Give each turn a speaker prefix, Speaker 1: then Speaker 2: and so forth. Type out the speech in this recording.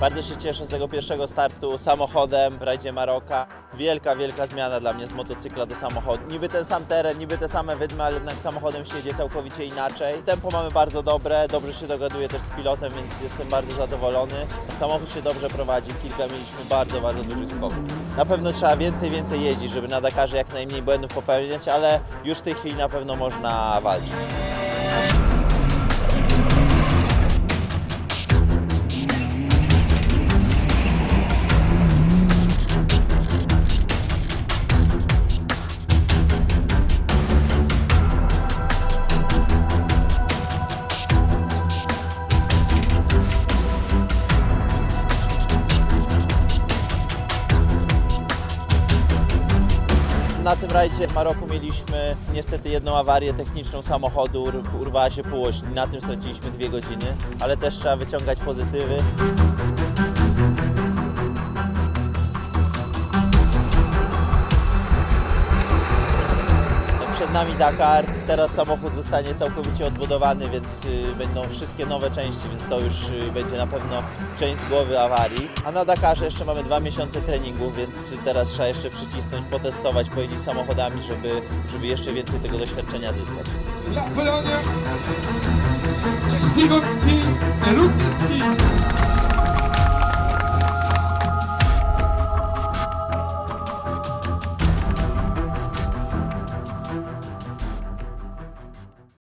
Speaker 1: Bardzo się cieszę z tego pierwszego startu samochodem w rajdzie Maroka. Wielka, wielka zmiana dla mnie z motocykla do samochodu. Niby ten sam teren, niby te same wydmy, ale jednak samochodem się jedzie całkowicie inaczej. Tempo mamy bardzo dobre, dobrze się dogaduję też z pilotem, więc jestem bardzo zadowolony. Samochód się dobrze prowadzi, kilka mieliśmy bardzo, bardzo dużych skoków. Na pewno trzeba więcej, więcej jeździć, żeby na Dakarze jak najmniej błędów popełniać, ale już w tej chwili na pewno można walczyć. Na tym rajdzie w Maroku mieliśmy niestety jedną awarię techniczną samochodu, ur- urwała się półoś, na tym straciliśmy dwie godziny, ale też trzeba wyciągać pozytywy. Przed nami Dakar, teraz samochód zostanie całkowicie odbudowany, więc y, będą wszystkie nowe części, więc to już y, będzie na pewno część z głowy awarii. A na Dakarze jeszcze mamy dwa miesiące treningu, więc teraz trzeba jeszcze przycisnąć, potestować, pojeździć samochodami, żeby, żeby jeszcze więcej tego doświadczenia zyskać.